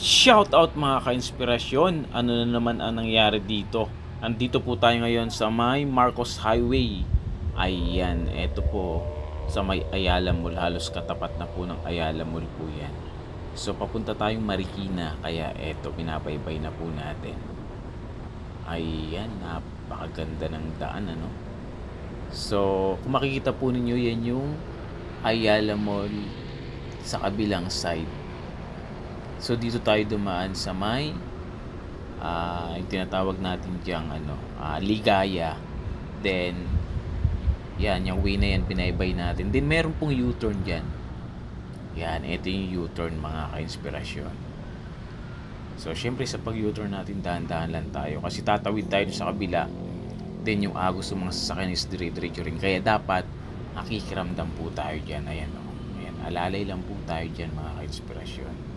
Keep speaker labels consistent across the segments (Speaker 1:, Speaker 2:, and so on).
Speaker 1: Shout out mga ka-inspirasyon. Ano na naman ang nangyari dito? Andito po tayo ngayon sa may Marcos Highway. Ayan, eto po sa may Ayala Mall. Halos katapat na po ng Ayala Mall po yan. So papunta tayong Marikina kaya eto pinabaybay na po natin. Ayan, napakaganda ng daan ano. So kung makikita po ninyo yan yung Ayala Mall sa kabilang side. So dito tayo dumaan sa may ah yung tinatawag natin diyang ano, ah, Ligaya. Then yan, yung way na yan binaybay natin. Then meron pong U-turn diyan. Yan, ito yung U-turn mga ka-inspirasyon. So syempre sa pag U-turn natin dahan-dahan lang tayo kasi tatawid tayo sa kabila. Then yung agos ng mga sasakyan is dire-diretso rin. Kaya dapat nakikiramdam po tayo diyan. Ayan oh. Ayan, alalay lang po tayo diyan mga ka-inspirasyon.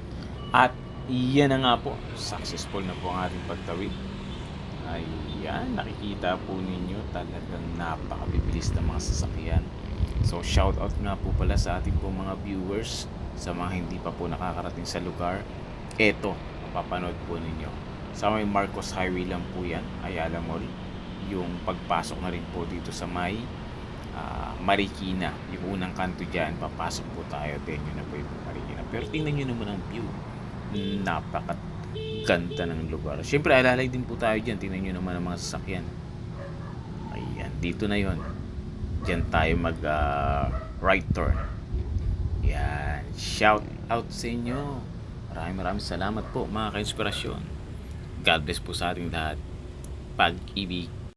Speaker 1: At iyan na nga po, successful na po ang ating pagtawid. Ayan, nakikita po ninyo talagang napakabibilis ng mga sasakyan. So shout out nga po pala sa ating po mga viewers sa mga hindi pa po nakakarating sa lugar. Eto, mapapanood po ninyo. Sa may Marcos Highway lang po yan, Ayala Mall. Yung pagpasok na rin po dito sa may ah, Marikina. Yung unang kanto dyan, papasok po tayo. Then yun na po yung Marikina. Pero tingnan nyo naman ang view. Napakat ganda ng lugar. Siyempre, alalay din po tayo dyan. Tingnan nyo naman ang mga sasakyan. Ayan, dito na yon. Diyan tayo mag ah, right turn. Yan. Shout out sa inyo. Maraming maraming salamat po mga ka-inspirasyon. God bless po sa ating lahat. Pag-ibig